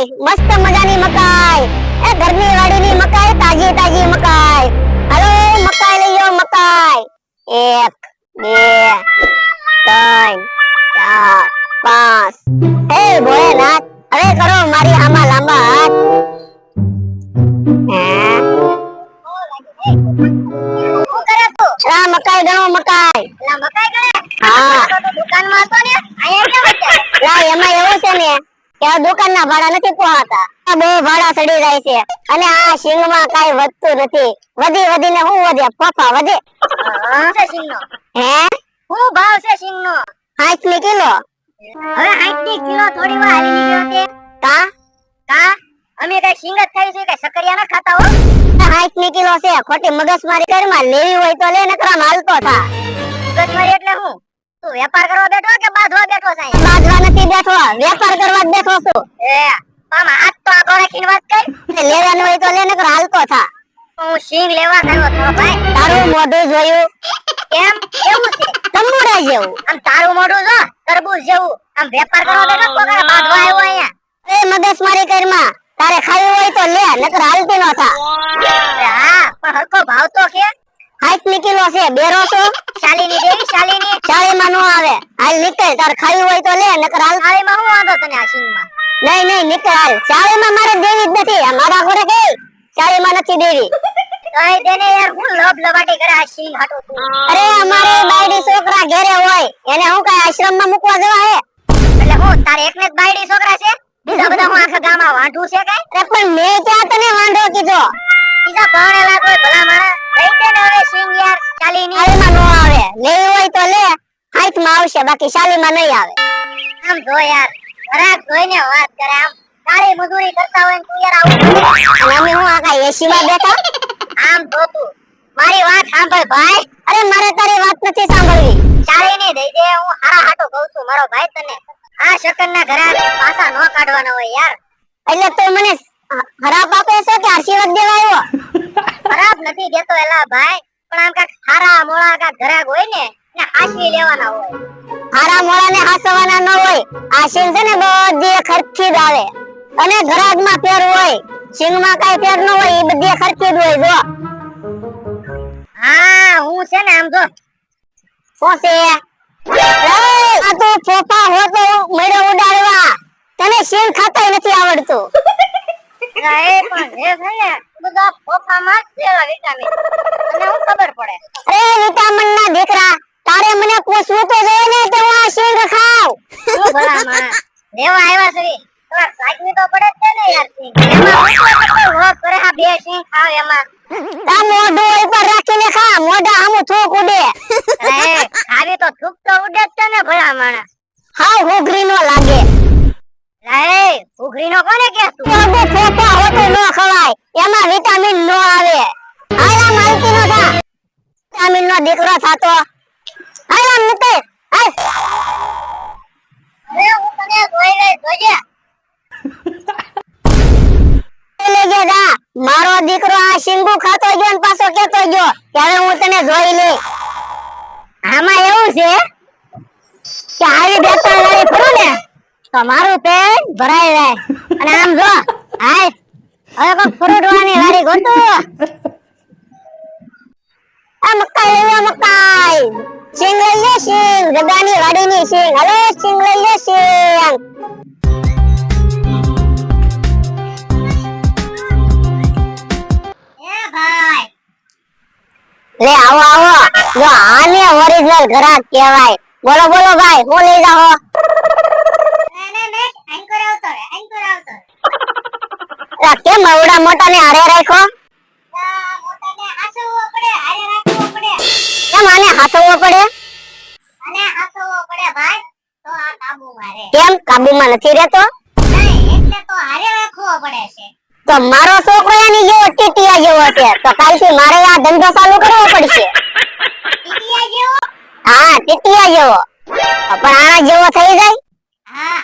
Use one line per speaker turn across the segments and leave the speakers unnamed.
મકાઈ. મસ્ત મજાની મકાઈ. એ ઘરની વાડીની મકાઈ તાજી તાજી મકાઈ. હાલો મકાઈ લઈ લો મકાઈ. એક બે ત્રણ ચાર પાંચ. હે ભોળેનાથ હવે કરો મારી આમાં લાંબા હાથ. હે? મકાઈ ગણો મકાઈ. હા. લા એમાં એવું છે? ને કે આ દુકાનના ભાડા નથી પોહાતા. આ બહુ ભાડા ચડી જાય છે. અને આ સિંગમાં કાઈ વધતું નથી. વધી વધીને હું વધે? ફફા વધે? હે
હું? ભાવ છે સિંગ નો
ની કિલો?
હવે આઠની કિલો થોડી વાર હાલી નીકળ્યો તે
કા?
કા? અમે કઈ શિંગ જ ખાઈ છે કે સકરિયા ના ખાતા હો.
ની કિલો છે. ખોટી મગજમારી ઘરમાં લેવી હોય તો લે નકરા હાલતો થા.
મગજમારી એટલે હું? તું વેપાર કરવા બેઠો કે બાંધવા બેઠો છે
બાંધવા નથી બેઠો વેપાર કરવા બેઠો છું.
એ આમ હાથ તો આગળ રાખીને વાત કર.
લેવાનું હોય તો લે નકરા હાલતો થા.
હું સિંગ લેવા ગયો તો ભાઈ.
તારું મોઢું જોયું?
કેમ? કેવું છે?
તંબુડા જેવું.
આમ તારું મોઢું જો તરબૂચ જેવું. આમ વેપાર કરવા બેઠો કોકરા બાંધવા આવ્યો અહીંયા?
એ મગજમારી કરમાં. તારે ખાવી હોય તો લે નકર હાલતી નો થા.
હા પણ હરકો ભાવ તો કે.
પાંચની કિલો છે બેરો છો
શાલીની દેવી શાલીની?
ચાળીમાં નો આવે. હાલ નીકળ તાર ખાવી હોય તો લે નકર હાલ
થાળીમાં હું વાંધો તને આ સિંગમાં
નહીં નહીં નીકળ હાલ. ચાળીમાં મારે દેવી જ નથી. આ મારા ઘરે કે ચાળીમાં નથી દેવી.
કઈ તેને યાર હું લબ લવાટી કરે આ સિંગ હાટો તું.
અરે અમારે બાયડી છોકરા ઘરે હોય. એને હું કઈ આશ્રમમાં મૂકવા જવા હે?
એટલે હું તારે એકને જ બાયડી છોકરા છે? બીજા બધા હું આખા ગામમાં વાંઢું છે કઈ?
અરે પણ મેં ક્યાં તને વાંધો કીધો?
બીજા ભણેલા કોઈ ભલા માણસ?
હાથમાં આવશે, બાકી ચાલીમાં નહીં આવે.
આમ જો યાર ઘરાક જોઈને વાત કરે આમ. તારી મજૂરી કરતા હોય તું યાર આવું
અમે હું આખા એસી માં બેઠા?
આમ જો તું. મારી વાત સાંભળ ભાઈ.
અરે મારે તારી વાત નથી સાંભળવી.
ચાલીની દઈ દે, હું હારા હાટો કહું છું, મારો ભાઈ તને. આ શકનના ઘરા પાસા નો કાઢવાના હોય યાર.
એટલે તું મને ખરાબ આપે છે કે આશીર્વાદ દેવા આવ્યો?
ખરાબ નથી દેતો એલા ભાઈ. પણ આમ કાક હારા મોળા કાક ઘરાક હોય ને ને હાસવી લેવાના હોય.
હારા મોળા ને હાસવાના ન હોય. આ સિંગ છે ને બધી ખર્ચી જ આવે. અને ઘરાગમાં ફેર હોય. સિંગમાં કઈ ન હોય એ બધી ખર્ચી જ હોય જો.
હા હું છે ને આમ જો.
શું આ તું ફોફા હો તો મેળો ઉડાડવા. તને સિંગ ખાતાય નથી આવડતું.
એ પણ જે છે બધા ફોફામાં જ છે વિટામિન. તને હું ખબર પડે?
અરે વિટામિન ના દીકરા. તારે મને પોસવું તો જોઈએ ને કે હું આ શેર
રખાવ. ભલા લેવા આવ્યા છે. થોડા સાચવી તો પડે છે ને યાર. સિંગ એમાં હું તો કરે આ બે સિંગ ખાવ એમાં.
તા મોઢું ઉપર રાખીને ખા. મોઢા આમું થૂક ઉડે.
અરે ખાવી તો થૂક તો ઉડે જ છે ને ભલા માણસ
હાવ હુઘરી નો લાગે.
અરે ઉઘરી નો કોને કે તું?
બધું ફોફા હોતું ન ખવાય. એમાં વિટામિન નો આવે. આયલા માલતી નો થા. વિટામિન નો દીકરો થાતો. નતે
હું તને
દા મારો દીકરો આ શીંગુ ખાતો ગયો ને પાછો કેતો ગયો કે હવે હું તને જોઈ લે આમાં એવું છે કે આવી બેસણ લઈ ફરું ને તો મારું પેટ ભરાઈ જાય. અને આમ જો હાય હવે કોક ફ્રૂટ વાળી વાળી ગોતો. આ મકાઈ લઈ મકાઈ. સિંગ લઈ લે સિંગ જગાની વાડીની સિંગ. હલો સિંગ લઈ લે સિંગ.
એ ભાઈ.
લે આવો આવો. જો આને ઓરિજિનલ ઘરાક કહેવાય. બોલો બોલો ભાઈ હું લઈ જાઓ કેમ આવડા મોટા ને હારે રાખ્યો કેમ હાથવવો પડે?
અને હાચવવો પડે ભાઈ તો આ કાબુ મારે
કેમ? કાબુમાં નથી રહેતો?
એટલે તો હારે વેખવો પડે છે.
તો મારો છોકરો એની જેવો ટીટીયા જેવો છે. તો કાલથી મારે આ ધંધો ચાલુ કરવો પડશે?
ટીટીયા જેવો?
હા ટીટીયા જેવો. પણ આના જેવો થઈ જાય?
હા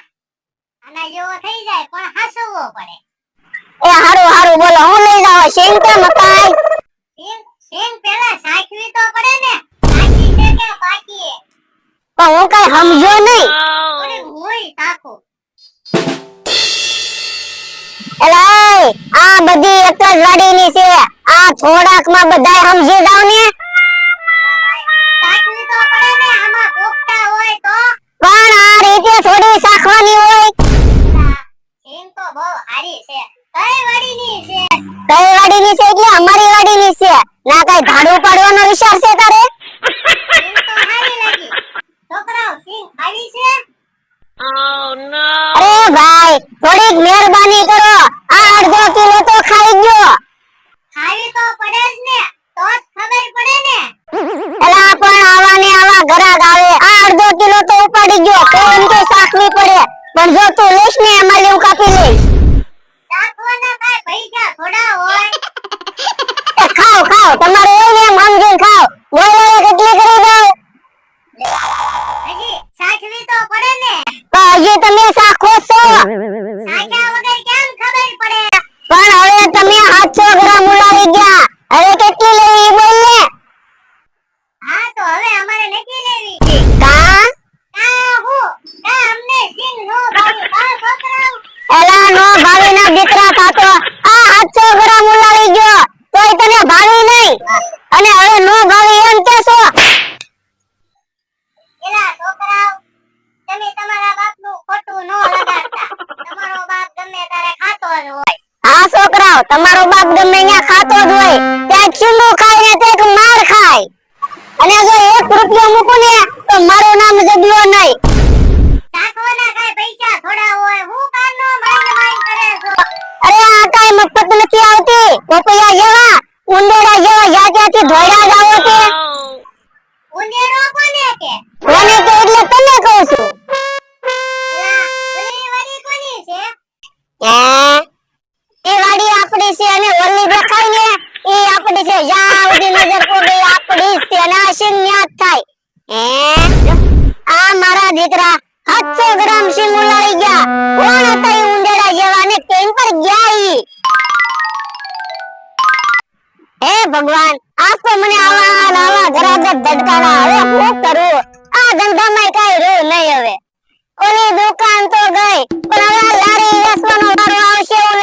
આના જેવો થઈ જાય પણ હાચવવો પડે.
એ હારું હારું બોલો હું લઈ જાઓ સિંગ કે મકાઈ
સિંગ પેલા સાચવી તો પડે ને.
પણ હું કઈ સમજો નહીં.
થોડી હોય તાકો
એલા એ, આ બધી એક જ વાડીની છે. આ થોડાકમાં બધાય સમજી જાવ ને. પણ આ રીતે થોડી શાખવાની હોય. અરે ભાઈ થોડીક મહેરબાની કરો. આ અડધો કિલો તો ખાઈ ગયો.
ખાવી તો પડે જ ને તો જ ખબર પડે ને.
એલા પણ આવા ને આવા ઘરાક આવે. આ અડધો કિલો તો ઉપાડી ગયો. તો એમ કે પડે. પણ જો તું લઈશ ને એમાં લેવું કાપી લઈશ
રાખવાના કાંઈ પૈસા થોડા હોય
એ ખાઓ ખાઓ તમારે એવું ને એમ સમજીને ખાઓ બોલો કેટલી કરી દઉં
હજી સાચવી તો પડે ને
તો હજી તમે શાખો છો
સાચા વગર કેમ ખબર પડે
પણ હવે તમે 700 ગ્રામ ઉલાવી ગયા હવે કેટલી લેવી ઈ બોલ ને
હા તો હવે અમારે નથી લેવી છે
કા
કા હું કા અમને સિંગ નો ભાવી કા છોકરાઓ
એલા નો ભાવીના થાતો આ 700 ગ્રામ ઉલાવી ગયો. તોય તને ભાવી નહીં. અને હવે નો ભાવી એમ કેશો?
એલા છોકરાઓ તમે તમારા બાપનું ખોટું નો લગાડતા. તમારો બાપ ગમે ત્યારે ખાતો જ હોય.
હા છોકરાઓ તમારો બાપ ગમે ત્યાં ખાતો જ હોય. ત્યાં ચીંડું ખાય ને તે માર ખાય. અને જો એક રૂપિયો મૂકું ને તો મારું દીકરા સાતસો ગ્રામ સિંગ ઉલાળી ગયા. કોણ હતા એ ઉંદેડા જેવા કેમ પર ગયા ઈ હે ભગવાન આપ તો મને આવા આવા ગરાગત ધડકારા હવે હું કરું? આ ધંધામાં કઈ રે નહીં હવે. ઓલી દુકાન તો ગઈ, પણ હવે લારી વેચવાનો વારો આવશે એવું